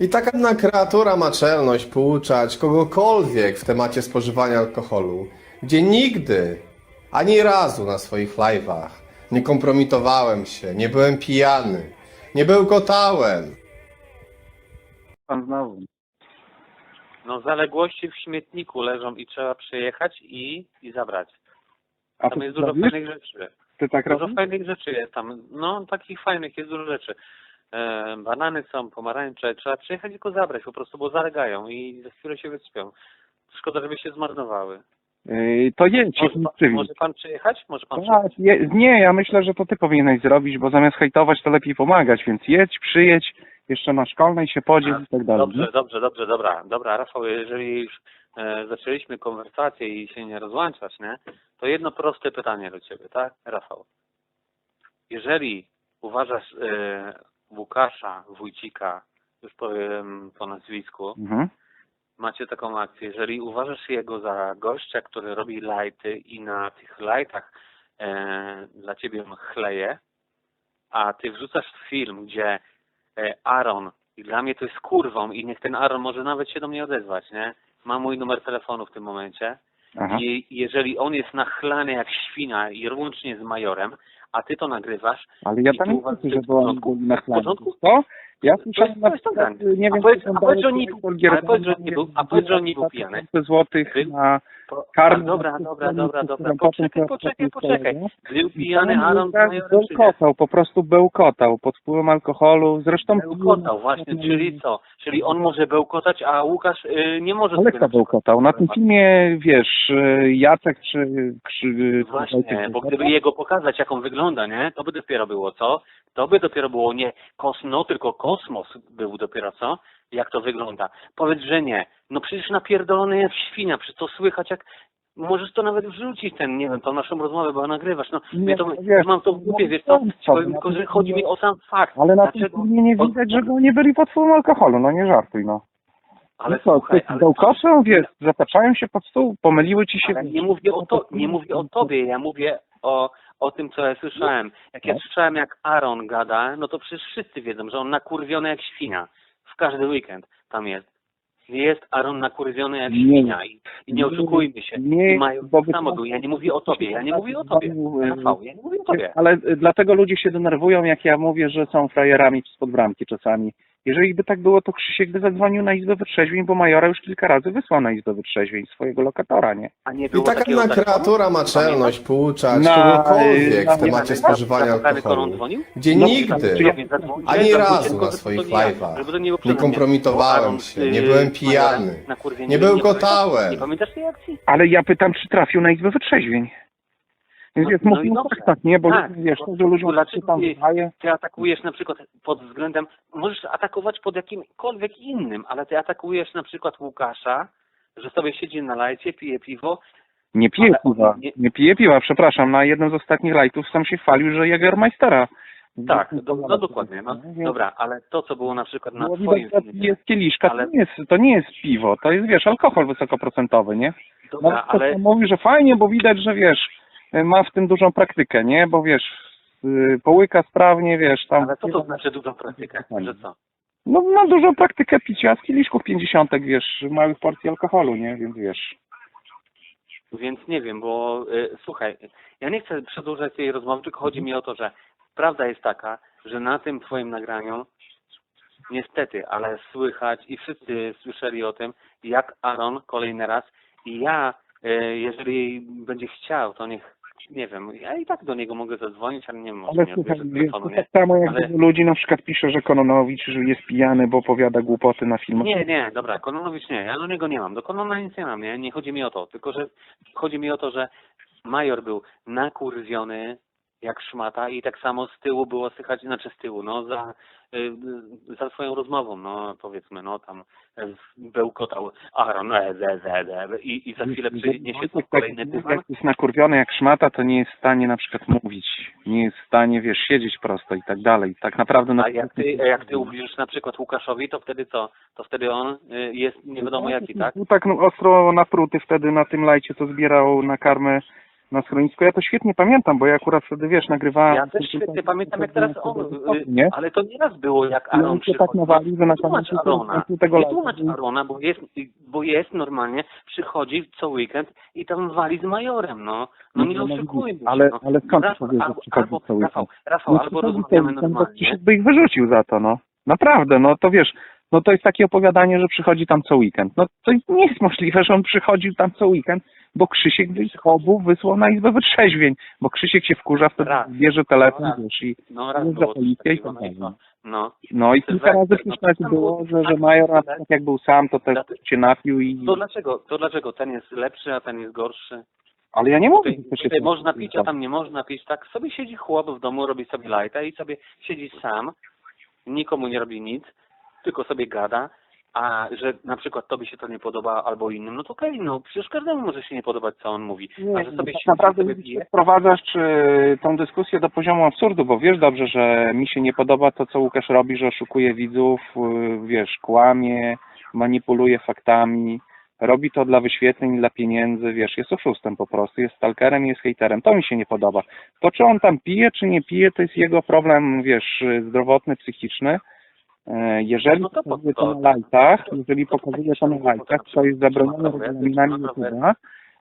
I taka jedna kreatura ma czelność pouczać kogokolwiek w temacie spożywania alkoholu, gdzie nigdy, ani razu na swoich live'ach nie kompromitowałem się, nie byłem pijany, nie bełkotałem. Pan znowu. No zaległości w śmietniku leżą i trzeba przyjechać i, i zabrać. A Tam ty jest dużo robisz? fajnych rzeczy. Ty tak Dużo robisz? fajnych rzeczy jest tam. No takich fajnych jest dużo rzeczy. E, banany są, pomarańcze. Trzeba przyjechać i go zabrać po prostu, bo zalegają i za chwilę się wysypią. Szkoda, żeby się zmarnowały. Yy, to jedź, Może, pan- może pan przyjechać? Może pan Tak, przyjechać? je, nie, ja myślę, że to ty powinieneś zrobić, bo zamiast hejtować, to lepiej pomagać, więc jedź, przyjedź, jeszcze na szkolnej się podziel i tak dalej. Dobrze, nie? dobrze, dobrze, dobra. Dobra, Rafał, jeżeli już e, zaczęliśmy konwersację i się nie rozłączać, nie? To jedno proste pytanie do ciebie, tak? Rafał. Jeżeli uważasz e, Łukasza Wójcika, już powiem po nazwisku, Mhm. macie taką akcję, jeżeli uważasz jego za gościa, który robi lajty i na tych lajtach e, dla ciebie chleje, a ty wrzucasz film, gdzie e, Aaron, i dla mnie to jest kurwą i niech ten Aaron może nawet się do mnie odezwać, nie? Ma mój numer telefonu w tym momencie Aha. i jeżeli on jest nachlany jak świna i łącznie z majorem, a ty to nagrywasz, Ale ja I tam tu nie uważam, chcę, że że w była porządku? na W porządku? Co? Ja To słyszałem jest- na to jest przykład, nie A wiem, powiedz- czy a powiedz, że on nie był- ale powiedz, że nie był- a powiedz, że on nie był pijany. złotych na karmę. a, dobra, dobra, dobra, dobra, poczekaj, poczekaj, poczekaj. Był pijany Aaron bełkotał, po prostu bełkotał pod wpływem alkoholu. Zresztą Bełkotał, właśnie, czyli co? Czyli on może bełkotać, a Łukasz y, nie może Ale kto bełkotał? Na tym filmie, wiesz, y, Jacek czy... czy Właśnie, bo gdyby jego pokazać, jak on wygląda, nie? To by dopiero było, co? To by dopiero było nie kosmo, tylko kosmos był dopiero, co? Jak to wygląda. Powiedz, że nie. No przecież napierdolony jak świnia, przecież to słychać jak... Możesz to nawet wrzucić, ten, nie wiem, tą naszą rozmowę, bo nagrywasz, no. Nie, to, wiesz, mam to w głowie, wiesz co? Powiem tylko, że chodzi mi o sam fakt. Ale na tym Dlaczego? filmie nie widać, że oni byli pod wpływem alkoholu, no nie żartuj, no. Ale no co, słuchaj, ale... wiesz, zataczają się pod stół, pomyliły ci się... Ale nie mówię o to, nie mówię o tobie, ja mówię o, o tym, co ja słyszałem. Jak ja No. słyszałem, jak Aaron gada, no to przecież wszyscy wiedzą, że on nakurwiony jak świnia. W każdy weekend tam jest. Jest Aaron nakurwiony jak świnia i, i nie oszukujmy się. Nie, I mają tak wy- samo był. Ja nie mówię o tobie, ja nie mówię o tobie. Rafał, ja nie mówię o tobie. Ale dlatego ludzie się denerwują, jak ja mówię, że są frajerami spod bramki czasami. Jeżeli by tak było, to Krzysiek by zadzwonił na Izbę Wytrzeźwień, bo Majora już kilka razy wysłał na Izbę Wytrzeźwień swojego lokatora, nie? A nie I taka telefonu? kreatura ma czelność pouczać Na- kogokolwiek na- w temacie spożywania Na alkoholu, dzwonił? gdzie No, nigdy, ani razu na swoich live'ach nie kompromitowałem się, nie byłem pijany, nie bełkotałem. Nie pamiętasz tej akcji? Ale ja pytam, czy trafił na Izbę Wytrzeźwień. Więc No- jest, no faktach, nie? Bo Tak. wiesz, to, że ludziom się tam wydaje... Ty atakujesz na przykład pod względem, możesz atakować pod jakimkolwiek innym, ale ty atakujesz na przykład Łukasza, że sobie siedzi na lajcie, pije piwo. Nie pije piwa, nie- nie pije piwa, przepraszam. Na jednym z ostatnich lajtów sam się chwalił, że Jägermeistera. Tak, do, no dokładnie. No, dobra, ale to, co było na przykład na było twoim filmie, jest kieliszka, Ale- to, nie jest, to nie jest piwo, to jest, wiesz, alkohol wysokoprocentowy, nie? dobra, ktoś ale mówi, że fajnie, bo widać, że wiesz, ma w tym dużą praktykę, nie? Bo wiesz, y, połyka sprawnie, wiesz, tam... ale co to znaczy dużą praktykę? Że co? No ma dużą praktykę picia z kieliszków pięćdziesiątek, wiesz, małych porcji alkoholu, nie? Więc wiesz... Więc nie wiem, bo y, słuchaj, ja nie chcę przedłużać tej rozmowy, tylko chodzi mi o to, że prawda jest taka, że na tym twoim nagraniu niestety, ale słychać i wszyscy słyszeli o tym, jak Aaron kolejny raz i ja, y, jeżeli będzie chciał, to niech, nie wiem, ja i tak do niego mogę zadzwonić, ale nie może Ale nie słuchaj, telefonu, tak samo jak Ale- ludzi na przykład pisze, że Kononowicz jest pijany, bo opowiada głupoty na filmach. Nie, nie, dobra, Kononowicz nie, ja do niego nie mam, do Konona nic nie mam, nie, nie chodzi mi o to, tylko że chodzi mi o to, że Major był nakurwiony jak szmata i tak samo z tyłu było słychać, znaczy z tyłu, no za, y, za swoją rozmową, no powiedzmy, no tam y, bełkotał Aaron, e, ze, ze, ze, i, i za chwilę przyniesie tu kolejny dywan. Jak jest nakurwiony jak szmata, to nie jest w stanie na przykład mówić. Nie jest w stanie, wiesz, siedzieć prosto i tak dalej. Tak naprawdę... Na... A jak ty, jak ty ubliżysz na przykład Łukaszowi, to wtedy co? To wtedy on y, jest nie wiadomo jaki, tak? Był tak no, ostro napruty wtedy na tym lajcie, co zbierał na karmę na schronisku. Ja to świetnie pamiętam, bo ja akurat wtedy, wiesz, nagrywałem... Ja też świetnie pamiętam, jak teraz on, y, Nie? ale to nieraz było, jak Aaron się tak przychodzi. nawalił, że na koniec Arona, tego wytłumacz lata- Arona, bo jest, bo jest normalnie, przychodzi co weekend i tam wali z majorem, no. No nie No, no, oszukujmy ale- no. ale skąd Rafał, powiesz, że przychodzi albo, co weekend? Rafał, Rafał, No, albo rozmawiamy normalnie. By ich wyrzucił za to, no. Naprawdę, no to wiesz, no to jest takie opowiadanie, że przychodzi tam co weekend. No to nie jest możliwe, że on przychodził tam co weekend, bo Krzysiek z chobu wysłał na izbę wytrzeźwień, bo Krzysiek się wkurza, wtedy Raz. bierze telefon, wiesz, i No raz za policję i coś takiego, tak no, no. no i kilka razy no to tak tam było, że, że tak, major, tak. jak był sam, to też Dlatego- się napił i... To dlaczego, to dlaczego ten jest lepszy, a ten jest gorszy? Ale ja nie mówię, Tutaj, tutaj można pić, a tam nie można pić. Tak sobie siedzi chłop w domu, robi sobie lajta i sobie siedzi sam, nikomu nie robi nic, tylko sobie gada, a że na przykład tobie się to nie podoba albo innym, no to okej, no przecież każdemu może się nie podobać, co on mówi. A że sobie tak siedzi, naprawdę sobie pije, wprowadzasz czy, tą dyskusję do poziomu absurdu, bo wiesz dobrze, że mi się nie podoba to, co Łukasz robi, że oszukuje widzów, yy, wiesz, kłamie, manipuluje faktami, robi to dla wyświetleń, dla pieniędzy, wiesz, jest oszustem po prostu, jest stalkerem, jest hejterem, to mi się nie podoba. To, czy on tam pije, czy nie pije, to jest jego problem, wiesz, zdrowotny, psychiczny. E, Jeżeli No to pokazuje co? to na lajtach, jeżeli pokazuje to na lajkach, to jest zabronione regulaminami. YouTube'a,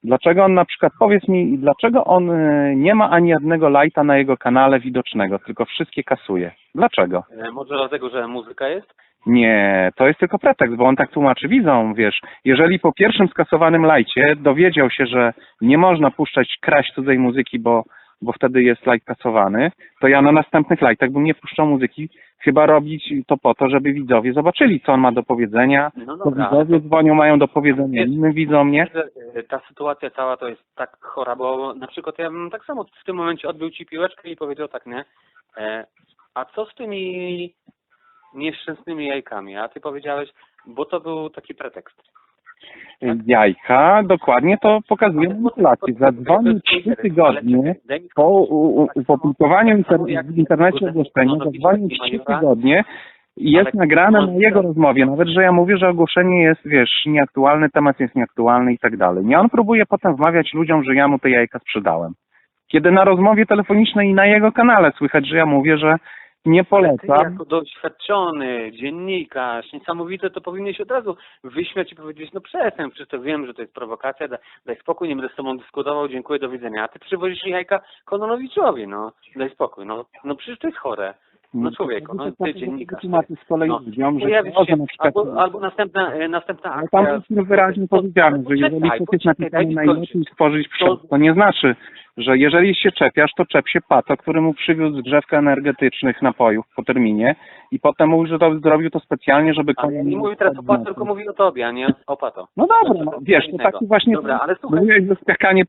Dlaczego on na przykład, powiedz mi, dlaczego on y, nie ma ani jednego lajta na jego kanale widocznego, tylko wszystkie kasuje? Dlaczego? E, Może dlatego, że muzyka jest? Nie, to jest tylko pretekst, bo on tak tłumaczy widzom, wiesz, jeżeli po pierwszym skasowanym lajcie dowiedział się, że nie można puszczać, kraść cudzej muzyki, bo, bo wtedy jest lajt kasowany, to ja na następnych lajtach bym nie puszczał muzyki, chyba robić to po to, żeby widzowie zobaczyli, co on ma do powiedzenia, No dobra, widzowie dzwonią, mają do powiedzenia Wiesz, innym widzom, nie? że e, ta sytuacja cała to jest tak chora, bo na przykład ja bym tak samo w tym momencie odbył ci piłeczkę i powiedział tak, nie? E, a co z tymi nieszczęsnymi jajkami? A ty powiedziałeś, bo to był taki pretekst. Tak? jajka, dokładnie to pokazuje manipulację. Zadzwonił trzy tygodnie po opublikowaniu inter w internecie ogłoszenia, zadzwonił trzy tygodnie i jest nagrane na jego rozmowie, nawet że ja mówię, że ogłoszenie jest, wiesz, nieaktualny, temat jest nieaktualny i tak dalej. Nie on próbuje potem wmawiać ludziom, że ja mu te jajka sprzedałem. Kiedy na rozmowie telefonicznej i na jego kanale słychać, że ja mówię, że nie Ty polecam, jako doświadczony dziennikarz, niesamowity, to powinieneś od razu wyśmiać i powiedzieć, no przestań, przecież to wiem, że to jest prowokacja, daj, daj spokój, nie będę z tobą dyskutował, dziękuję, do widzenia. A ty przywozisz jajka Kononowiczowi, no, daj spokój, no, no przecież to jest chore. No człowieku, no ty dziennikarz. Z kolei No, ludziom, że się, na przykład albo, albo następna, e, następna Ale akcja. tam jest wyraźnie powiedziane, że jeżeli coś jest napisane najlepiej stworzyć przed, to nie znaczy, że jeżeli się czepiasz, to czep się pato, który mu przywiózł zgrzewkę energetycznych napojów po terminie i potem mówi, że to zrobił to specjalnie, żeby Ale ja nie mówię teraz o pato, tylko mówię o tobie, a nie o pato. No dobra, no, wiesz, to taki właśnie Dobra, ale słuchaj. mówiłeś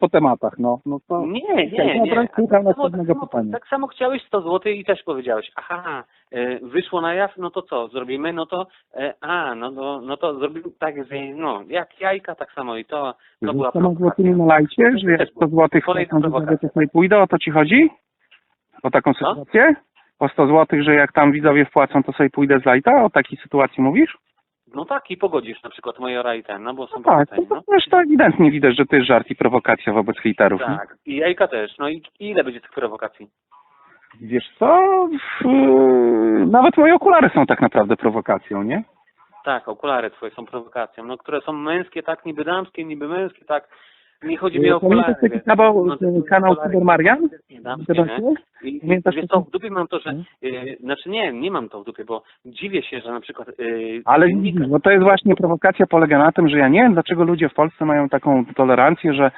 po tematach, no. no to... Nie, nie, dobra, nie. słucham tak, następnego tak, pytania. tak samo chciałeś 100 zł i też powiedziałeś, aha, e, wyszło na jaw, no to co, zrobimy, no to, e, a, no, no, no to zrobimy tak, że, no, jak jajka, tak samo i to, to była Że to ma prowokacja. złotymi na lajcie, że jak 100 złotych Kolejna to sobie pójdę, o to ci chodzi? O taką sytuację? O 100 złotych, że jak tam widzowie wpłacą, to sobie pójdę z lajta? O takiej sytuacji mówisz? No tak, i pogodzisz na przykład Majora i ten, no bo są No tak, no. też to ewidentnie widać, że to jest żart i prowokacja wobec hejterów. nie? Tak, i jajka też, no i ile będzie tych prowokacji? Wiesz co, nawet moje okulary są tak naprawdę prowokacją, nie? Tak, okulary twoje są prowokacją, no które są męskie, tak, niby damskie, niby męskie, tak. Nie chodzi mi o okulary. Pamiętasz taki kanał, No, te kanał Cyber Marian? nie damskie, nie? I Pamiętasz wiesz co, w dupie mam to, że, yy, znaczy nie, nie mam to w dupie, bo dziwię się, że na przykład yy, Ale widzisz, bo to jest właśnie prowokacja polega na tym, że ja nie wiem, dlaczego ludzie w Polsce mają taką tolerancję, że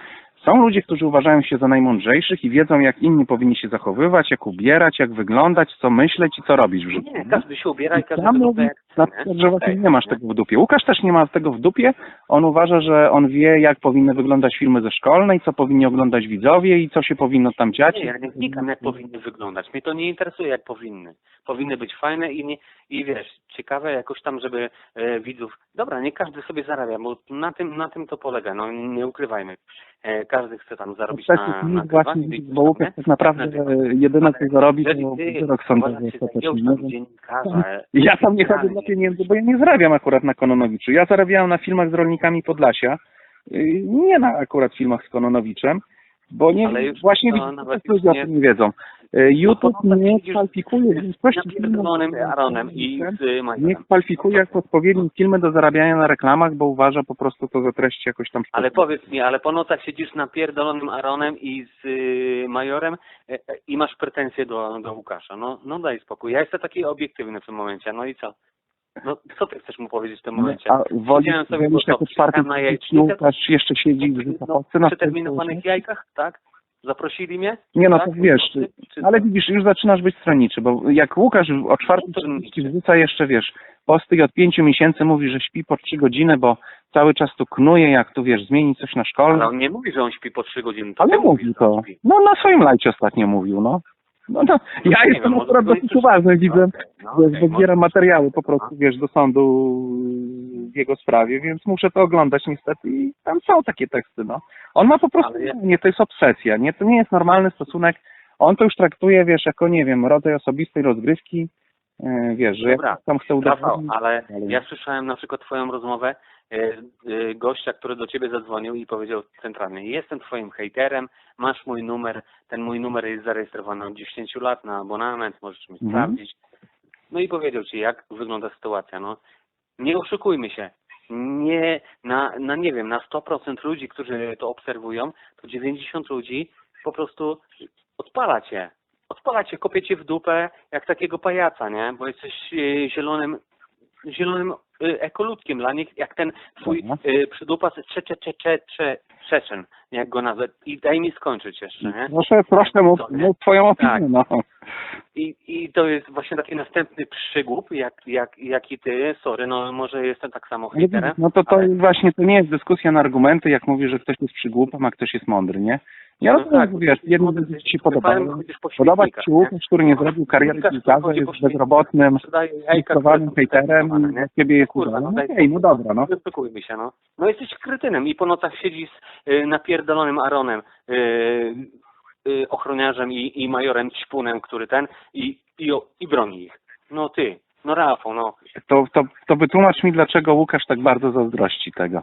są ludzie, którzy uważają się za najmądrzejszych i wiedzą, jak inni powinni się zachowywać, jak ubierać, jak wyglądać, co myśleć i co robić w życiu. nie, każdy się ubiera i każdy Tam wygląda jak na nie? że właśnie Tak, nie masz tego w dupie. Łukasz też nie ma tego w dupie. On uważa, że on wie, jak powinny wyglądać filmy ze szkolnej, co powinni oglądać widzowie i co się powinno tam dziać. Nie, ja nie wnikam, jak powinny wyglądać. Mnie to nie interesuje, jak powinny. Powinny być fajne i, nie, i wiesz, ciekawe jakoś tam, żeby e, widzów... Dobra, nie każdy sobie zarabia, bo na tym, na tym to polega, no nie ukrywajmy. E, każdy chce tam zarobić na, na nic właśnie, nagrywaniu, bo Łukasz tak naprawdę jedyne, co zarobi, to wyrok sądowy e, Ja tam nie chodzę dla pieniędzy, bo ja nie zarabiam akurat na Kononowiczu. Ja zarabiałem na filmach z rolnikami Podlasia, yy, nie na akurat filmach z Kononowiczem. Bo nie, Ale już właśnie to nawet ludzie o tym nie wiedzą. E, YouTube No, nie kwalifikuje Aaronem i z nie kwalifikuje jako odpowiednie filmy do zarabiania na reklamach, bo uważa po prostu to za treść jakoś tam Ale powiedz mi, ale po nocach siedzisz napierdolonym Aaronem i z y, Majorem e, e, i masz pretensje do, do Łukasza. No, no daj spokój. Ja jestem taki obiektywny w tym momencie. No i co? No co ty chcesz mu powiedzieć w tym momencie? A Siedziałem sobie wolisz po jako prostu, czwarty czekałem na jajecznicę, Łukasz jeszcze siedzi w no, Polsce na przy terminowanych jajkach, tak? Zaprosili mnie? Nie no, tak? to wiesz, Czy, czy, ale widzisz, już zaczynasz być stronniczy, bo jak Łukasz o czwartym No, stronniczy. wrzuca jeszcze, wiesz, posty i od pięciu miesięcy mówi, że śpi po trzy godziny, bo cały czas tu knuje, jak tu, wiesz, zmieni coś na szkole. Ale on nie mówi, że on śpi po trzy godziny. To Ale że to. No na swoim lajcie ostatnio mówił, no. No, no ja nie jestem wiem, akurat dosyć uważny, widzę, No, okej, wybieram może- materiały po prostu, wiesz, do sądu w jego sprawie, więc muszę to oglądać niestety i tam są takie teksty, no. On ma po prostu, ja- nie, to jest obsesja, nie, to nie jest normalny stosunek, on to już traktuje, wiesz, jako, nie wiem, rodzaj osobistej rozgrywki, e, wiesz, że Dobra. tam chce udowodnić, ale ja słyszałem na przykład twoją rozmowę gościa, który do ciebie zadzwonił i powiedział centralnie, jestem twoim hejterem, masz mój numer, ten mój numer jest zarejestrowany od 10 lat na abonament, możesz mi Mhm. sprawdzić. No i powiedział ci, jak wygląda sytuacja. No, nie oszukujmy się. Nie, na, na nie wiem, na 100% ludzi, którzy to obserwują, to 90 ludzi po prostu odpala cię. Odpala cię, kopie cię w dupę jak takiego pajaca, nie? Bo jesteś e, zielonym, zielonym e, ekoludkiem dla nich, jak ten twój Dobra. e, przydupas cze, cze, cze, jak go nazwę. I daj mi skończyć jeszcze, nie? proszę, proszę, mów, mów twoją opinię, Tak. no. I, I to jest właśnie taki następny przygłup, jak, jak, jak i ty, sorry, no może jestem tak samo hejterem. No to to ale- właśnie to nie jest dyskusja na argumenty, jak mówi, że ktoś jest przygłupem, a ktoś jest mądry, nie? Ja No rozumiem, tak, wiesz, jednym ty- ci się podoba. Podoba ci się? Łukasz, który nie zrobił kariery piłkarza, jest bezrobotnym, które są hejterem nie? ciebie jest Kurwa, no okej, no dobra, no. Się, no. No jesteś kretynem i po nocach siedzisz y, napierdolonym Aaronem, y, y, ochroniarzem i, i majorem Ćpunem, który ten i, i, i broni ich. No ty, no Rafał, no. To, to, to wytłumacz mi, dlaczego Łukasz tak bardzo zazdrości tego.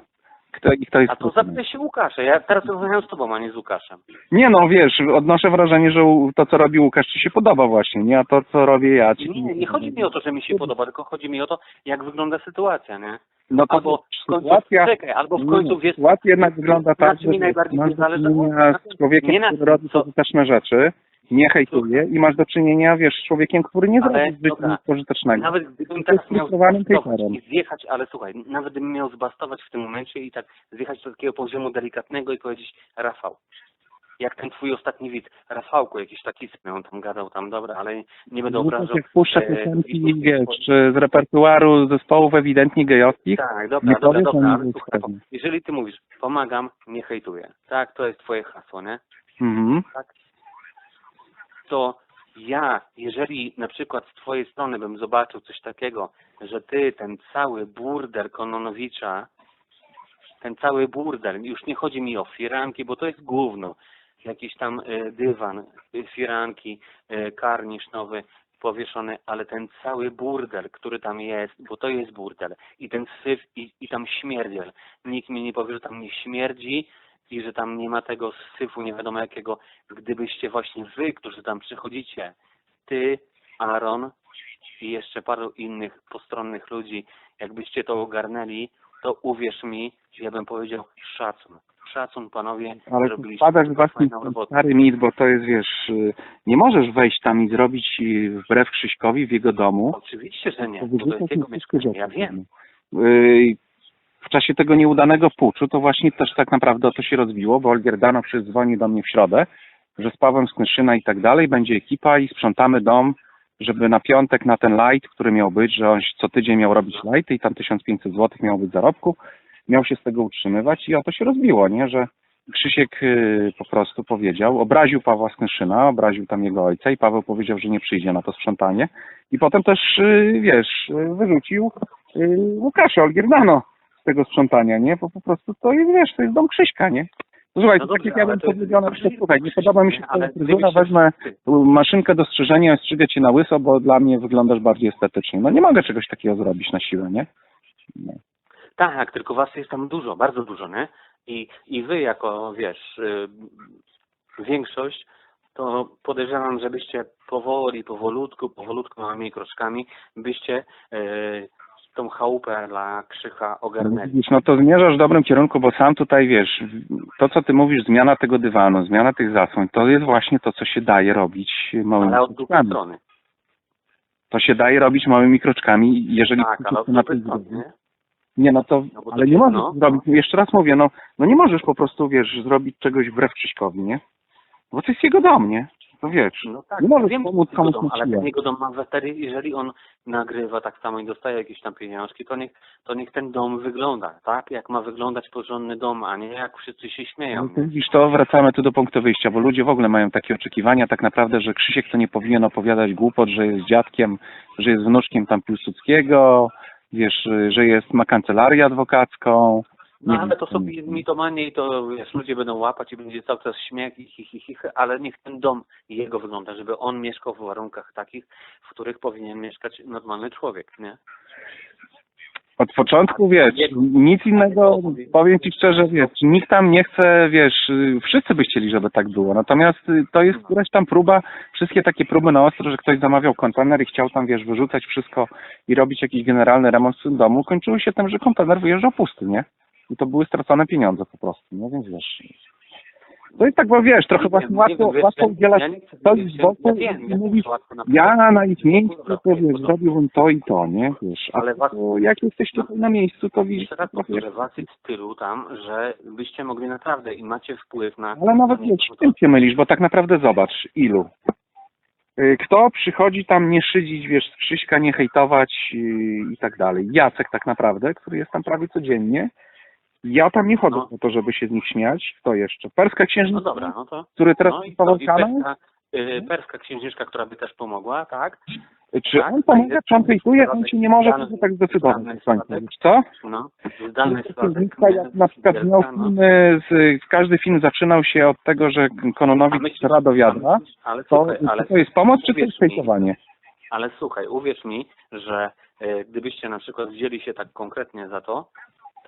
Kto, kto jest A to zapytaj się Łukasza. Ja teraz rozmawiam z tobą, a nie z Łukaszem. Nie no, wiesz, odnoszę wrażenie, że to, co robi Łukasz, ci się podoba właśnie, nie? A to, co robię ja, ci Nie, nie chodzi mi o to, że mi się podoba, tylko chodzi mi o to, jak wygląda sytuacja, nie? No to Albo w końcu, sytuacja, czekaj, albo w końcu wiesz, sytuacja jednak wygląda tak, na czym mi że najbardziej masz nie zależy, z człowiekiem, nie na który robi co- rzeczy, nie hejtuje i masz do czynienia, wiesz, z człowiekiem, który nie Ale, zrobi z życia dobra. nic pożytecznego. Nawet gdybym teraz miał zbastować hejterem. i zjechać, ale słuchaj, nawet gdybym miał zbastować w tym momencie i tak zjechać do takiego poziomu delikatnego i powiedzieć Rafał, jak ten twój ostatni widz, Rafałku, jakiś taki sypny, on tam gadał tam, dobra, ale nie będę obrażał. jak puszcza e, piosenki, widzów, wiesz, czy z repertuaru zespołów ewidentnie gejowskich, Tak, dobra, nie dobra, dobra, ale słuchaj, jeżeli ty mówisz, pomagam, nie hejtuję, tak, to jest twoje hasło, nie? mhm. To ja, jeżeli na przykład z twojej strony bym zobaczył coś takiego, że ty ten cały burdel Kononowicza, ten cały burdel, już nie chodzi mi o firanki, bo to jest gówno, jakiś tam y, dywan, y, firanki, y, karnisz nowy powieszony, ale ten cały burdel, który tam jest, bo to jest burdel i ten syf i, i tam śmierdziel. Nikt mi nie powie, że tam nie śmierdzi i że tam nie ma tego syfu nie wiadomo jakiego, gdybyście właśnie wy, którzy tam przychodzicie, ty, Aaron i jeszcze paru innych postronnych ludzi, jakbyście to ogarnęli, to uwierz mi, ja bym powiedział szacun. Szacun panowie, Ale wpadasz właśnie stary mit, bo to jest, wiesz, y, nie możesz wejść tam i zrobić y, wbrew Krzyśkowi w jego domu, Oczywiście, że nie, to to jest jego mieszkanie, ja wiem. W czasie tego nieudanego puczu to właśnie też tak naprawdę o to się rozbiło, bo Olgier Danow dzwoni do mnie w środę, że z Pawłem Sknyszyna i tak dalej będzie ekipa i sprzątamy dom, żeby na piątek na ten light, który miał być, że on co tydzień miał robić light i tam 1500 zł miał być zarobku, miał się z tego utrzymywać i o to się rozbiło, nie, że Krzysiek y, po prostu powiedział, obraził Pawła Sknyszyna, obraził tam jego ojca i Paweł powiedział, że nie przyjdzie na to sprzątanie. I potem też, y, wiesz, y, wyrzucił Łukasza Olgierdano tego sprzątania, nie? Bo po prostu to jest, wiesz, to jest dom Krzyśka, nie? Słuchaj, No to tak jak ja bym powiedział na przykład, słuchaj, nie podoba mi się Ale fryzura, wezmę maszynkę do strzyżenia i strzygę cię na łyso, bo dla mnie wyglądasz bardziej estetycznie. No nie mogę czegoś takiego zrobić na siłę, nie? No. Tak, tylko was jest tam dużo, bardzo dużo, nie? I, i wy jako, wiesz, y, większość, to podejrzewam, żebyście powoli, powolutku, powolutku, małymi kroczkami, byście e, tą chałupę dla Krzycha ogarnęli. Widzisz, no to zmierzasz w dobrym kierunku, bo sam tutaj wiesz, to co ty mówisz, zmiana tego dywanu, zmiana tych zasłoń, to jest właśnie to, co się daje robić małymi Ale od drugiej strony. To się daje robić małymi kroczkami, jeżeli Tak, ale od drugiej strony, nie? Nie, no to, No bo to ale nie możesz no. zrobić, jeszcze raz mówię, no, no nie możesz po prostu, wiesz, zrobić czegoś wbrew Krzyśkowi, nie? Bo to jest jego dom, nie? To wiesz, No tak, nie możesz wiem, pomóc komuś dom, ale ten jego dom ma wetery, jeżeli on nagrywa tak samo i dostaje jakieś tam pieniążki, to niech, to niech ten dom wygląda, tak? Jak ma wyglądać porządny dom, a nie jak wszyscy się śmieją. No widzisz, to wracamy tu do punktu wyjścia, bo ludzie w ogóle mają takie oczekiwania tak naprawdę, że Krzysiek to nie powinien opowiadać głupot, że jest dziadkiem, że jest wnuczkiem tam Piłsudskiego, wiesz, że jest, ma kancelarię adwokacką. No Nie ale to są mitomanie i to wiesz, ludzie będą łapać i będzie cały czas śmiech i hi, hi, hi, ale niech ten dom jego wygląda, żeby on mieszkał w warunkach takich, w których powinien mieszkać normalny człowiek, nie? Od początku, wiesz, nic innego, powiem Ci szczerze, wiesz, nikt tam nie chce, wiesz, wszyscy by chcieli, żeby tak było, natomiast y, to jest któraś tam próba, wszystkie takie próby na ostro, że ktoś zamawiał kontener i chciał tam, wiesz, wyrzucać wszystko i robić jakiś generalny remont w tym domu, kończyło się tym, że kontener wyjeżdżał pusty, nie? I to były stracone pieniądze po prostu, nie? Więc wiesz, to jest tak, bo wiesz, trochę Nie właśnie wiem, łatwo, nie łatwo udzielać ja nie wiedzieć, z boku i na ja na ich miejscu to wiesz, zrobiłbym to i to, nie? Wiesz, Ale was- to, jak jesteś tutaj na miejscu, to widzisz, Jeszcze raz trochę powtórzę, was jest tylu tam, że byście mogli naprawdę i macie wpływ na... Ale nawet na wiesz, tym się mylisz, bo tak naprawdę zobacz, ilu. Y, Kto przychodzi tam nie szydzić, wiesz, z Krzyśka nie hejtować yy, i tak dalej. Jacek tak naprawdę, który jest tam prawie codziennie. Ja tam nie chodzę No. po to, żeby się z nich śmiać. Kto jeszcze? Perska No księżniczka, dobra, no to... który teraz no i kanał? perska, y, perska księżniczka, która by też pomogła, tak? Czy tak, on pomaga, czy on hejtuje? On się nie może tak zdecydować. co? No, Księżniczka, jak na przykład miał no. filmy, z, każdy film zaczynał się od tego, że Kononowi A myślisz- strzela do wiadra. Ale To, ale, to jest pomoc, czy to jest mi, hejtowanie? ale słuchaj, uwierz mi, że e, gdybyście na przykład wzięli się tak konkretnie za to,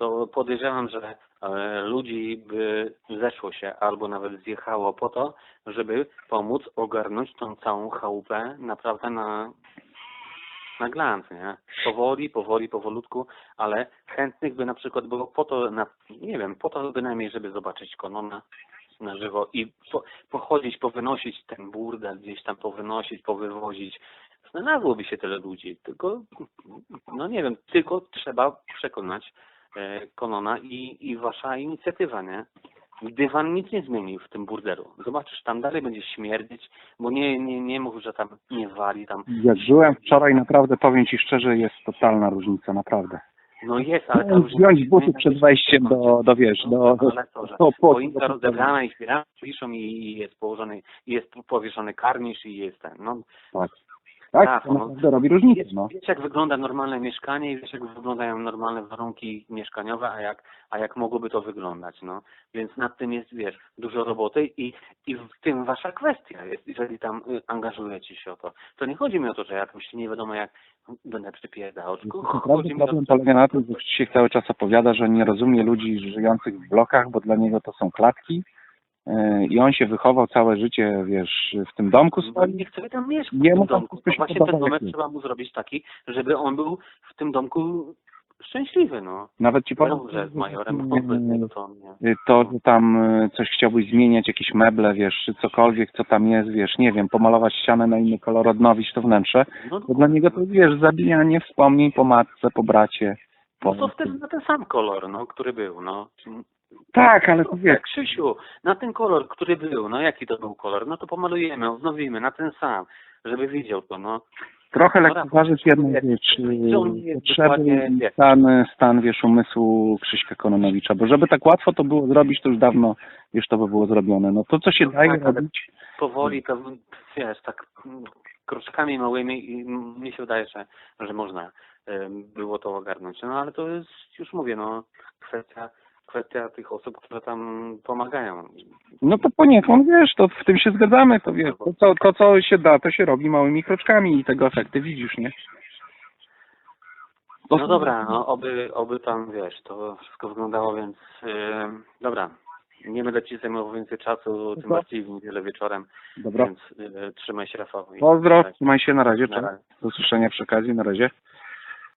to podejrzewam, że e, ludzi by zeszło się albo nawet zjechało po to, żeby pomóc ogarnąć tą całą chałupę naprawdę na, na glans, nie? Powoli, powoli, powolutku, ale chętnych by na przykład było po to, na, nie wiem, po to bynajmniej, żeby zobaczyć Konona na żywo i po, pochodzić, powynosić ten burdel, gdzieś tam powynosić, powywozić. Znalazłoby się tyle ludzi, tylko, no nie wiem, tylko trzeba przekonać Konona i, i wasza inicjatywa, nie? Dywan nic nie zmieni w tym burdelu. Zobaczysz, tam dalej będzie śmierdzieć, bo nie, nie, nie mów, że tam nie wali, tam Jak byłem wczoraj, naprawdę powiem Ci szczerze, jest totalna różnica, naprawdę. No jest, ale tam. Zdjąć buty przed wejściem do, do wiesz, do... Że do płotu. choinka rozebrana i śpiewacze piszą i jest położony, jest powieszony karnisz i jest ten, no. Tak, tak Tak, to no. naprawdę robi różnicę, Wiesz, no. wiesz jak wygląda normalne mieszkanie i wiesz jak wyglądają normalne warunki mieszkaniowe, a jak, a jak mogłoby to wyglądać, no. Więc nad tym jest, wiesz, dużo roboty i, i w tym wasza kwestia jest, jeżeli tam y, angażujecie się o to. To nie chodzi mi o to, że ja tam się nie wiadomo jak będę przypierdał, chodzi mi o to, polega na tym, że Krzysiek cały czas opowiada, że nie rozumie ludzi żyjących w blokach, bo dla niego to są klatki i on się wychował całe życie, wiesz, w tym domku Bo swoim. nie chce tam mieszkać w tym domku. To się właśnie ten domek trzeba mu zrobić taki, żeby on był w tym domku szczęśliwy, no. Nawet ci powiem, że z majorem to. Y, to, że tam y, coś chciałbyś zmieniać, jakieś meble, wiesz, czy cokolwiek, co tam jest, wiesz, nie wiem, pomalować ścianę na inny kolor, odnowić to wnętrze, No, to dla niego to, wiesz, zabijanie wspomnień po matce, po bracie. Po... no to wtedy na ten sam kolor, no, który był, no. Tak, ale to wiesz, Jak Krzysiu, na ten kolor, który był, no jaki to był kolor, no to pomalujemy, odnowimy na ten sam, żeby widział to, no. trochę No lekceważyć tak, jedną rzecz, y, wiesz. stan, stan, wiesz, umysłu Krzyśka Kononowicza, bo żeby tak łatwo to było zrobić, to już dawno, wiesz, to by było zrobione. No to, co się No daje tak, robić, Powoli to, wiesz, tak mm, kroczkami małymi i mnie się wydaje, że, że można było to ogarnąć. No ale to jest, już mówię, no, kwestia, kwestia tych osób, które tam pomagają. No to poniekąd, wiesz, to w tym się zgadzamy, to wiesz, to co, to co się da, to się robi małymi kroczkami i tego efekty widzisz, nie? To No dobra, no oby, oby tam, wiesz, to wszystko wyglądało, więc em, dobra. nie będę ci zajmował więcej czasu, tym bardziej w niedzielę wieczorem, Dobra. więc y, trzymaj się Rafał. i- Pozdro, trzymaj się, na razie, Na cześć. razie. Do usłyszenia przy okazji, na razie.